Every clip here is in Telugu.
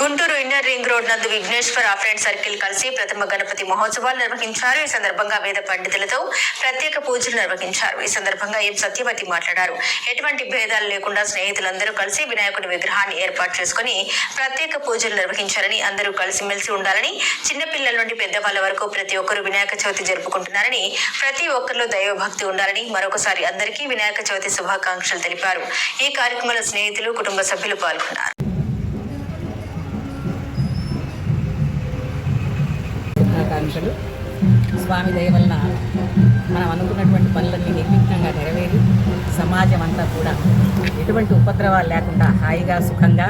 గుంటూరు ఇన్నర్ రింగ్ రోడ్ నందు విఘ్నేశ్వర ఫ్రెండ్ సర్కిల్ కలిసి ప్రథమ గణపతి మహోత్సవాలు నిర్వహించారు. ఈ సందర్భంగా వేద పండితులతో ప్రత్యేక పూజలు నిర్వహించారు. ఈ సందర్భంగా ఎం సత్యవతి మాట్లాడారు? ఎటువంటి భేదాలు లేకుండా స్నేహితులందరూ కలిసి వినాయకుడి విగ్రహాన్ని ఏర్పాటు చేసుకుని ప్రత్యేక పూజలు నిర్వహించారని అందరూ కలిసిమెలిసి ఉండాలని చిన్నపిల్లల నుండి పెద్దవాళ్ళ వరకు ప్రతి ఒక్కరూ వినాయక చవితి జరుపుకుంటున్నారని ప్రతి ఒక్కరిలో దైవభక్తి ఉండాలని మరొకసారి అందరికీ వినాయక చవితి శుభాకాంక్షలు తెలిపారు. ఈ కార్యక్రమంలో స్నేహితులు కుటుంబ సభ్యులు పాల్గొన్నారు. శుభాకాంక్షలు స్వామి దయ వలన మనం అనుకున్నటువంటి పనులన్నీ నిర్విఘ్నంగా నెరవేరి సమాజం అంతా కూడా ఎటువంటి ఉపద్రవాలు లేకుండా హాయిగా సుఖంగా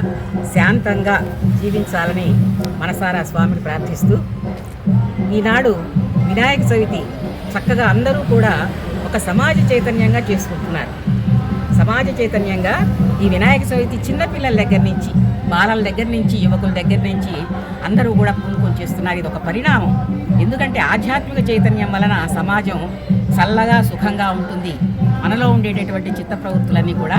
శాంతంగా జీవించాలని మనసారా స్వామిని ప్రార్థిస్తూ ఈనాడు వినాయక చవితి చక్కగా అందరూ కూడా ఒక సమాజ చైతన్యంగా చేసుకుంటున్నారు. సమాజ చైతన్యంగా ఈ వినాయక చవితి చిన్నపిల్లల దగ్గర నుంచి బాలల దగ్గర నుంచి యువకుల దగ్గర నుంచి అందరూ కూడా పూనుకొని చేస్తున్నారు. ఇది ఒక పరిణామం. ఎందుకంటే ఆధ్యాత్మిక చైతన్యం వలన సమాజం చల్లగా సుఖంగా ఉంటుంది. మనలో ఉండేటటువంటి చిత్త ప్రవృత్తులన్నీ కూడా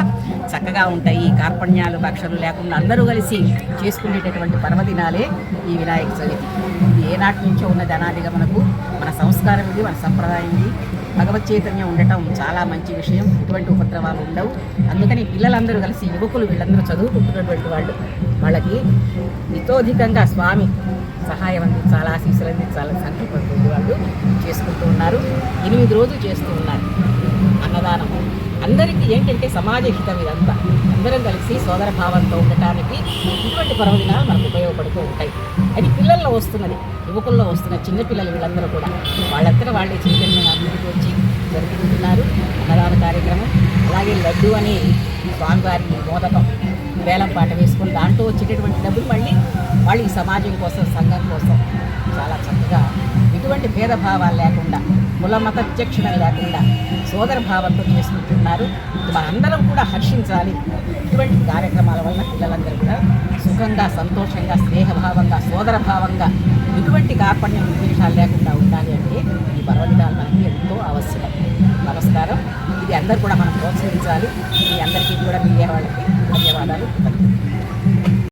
చక్కగా ఉంటాయి. కార్పణ్యాలు భక్షలు లేకుండా అందరూ కలిసి చేసుకునేటటువంటి పర్వదినాలే ఈ వినాయక చవితి. ఇది ఏనాటి నుంచో ఉన్న జనాదిగా మనకు మన సంస్కారం ఇది మన సంప్రదాయం ఇది. భగవత్ చైతన్యం ఉండటం చాలా మంచి విషయం. ఎటువంటి ఉపద్రవాలు ఉండవు. అందుకని పిల్లలందరూ కలిసి యువకులు వీళ్ళందరూ చదువుకుంటున్నటువంటి వాళ్ళు వాళ్ళకి నితోధికంగా స్వామి సహాయం అందించాలి ఆశీస్సులు అందించాలని సంకల్పం వాళ్ళు చేసుకుంటూ ఉన్నారు. ఎనిమిది రోజులు చేస్తూ ఉన్నారు అన్నదానం. అందరికీ ఏంటంటే సమాజ హితం ఇదంతా. అందరం కలిసి సోదర భావంతో ఉండటానికి ఇటువంటి పర్వదినాలు మనకు ఉపయోగపడుతూ ఉంటాయి. అది పిల్లల్లో వస్తున్నది. యువకుల్లో వస్తున్న చిన్నపిల్లలు వీళ్ళందరూ కూడా. వాళ్ళంతా వాళ్ళే చైతన్యం అభివృద్ధి వచ్చి జరుపుకుంటున్నారు. అన్నదాన కార్యక్రమం అలాగే లడ్డు అని స్వామివారి మోదకం వేలం పాట వేసుకొని దాంట్లో వచ్చేటటువంటి డబ్బులు మళ్ళీ వాళ్ళు ఈ సమాజం కోసం సంఘం కోసం చాలా చక్కగా ఎటువంటి భేదభావాలు లేకుండా కుల మత విచక్షణ లేకుండా సోదర భావంతో చేసుకుంటున్నారు మనందరం కూడా హర్షించాలి. ఇటువంటి కార్యక్రమాల వల్ల పిల్లలందరూ కూడా సుఖంగా సంతోషంగా స్నేహభావంగా సోదర భావంగా ఎటువంటి కార్పణ్యం విద్వేషాలు లేకుండా ఉండాలి అంటే ఈ పర్వదినాలు మనకి ఎంతో అవసరం. నమస్కారం. ఇది అందరూ కూడా మనం ప్రోత్సహించాలి. మీ అందరికీ కూడా మీడియా వాళ్ళకి ధన్యవాదాలు.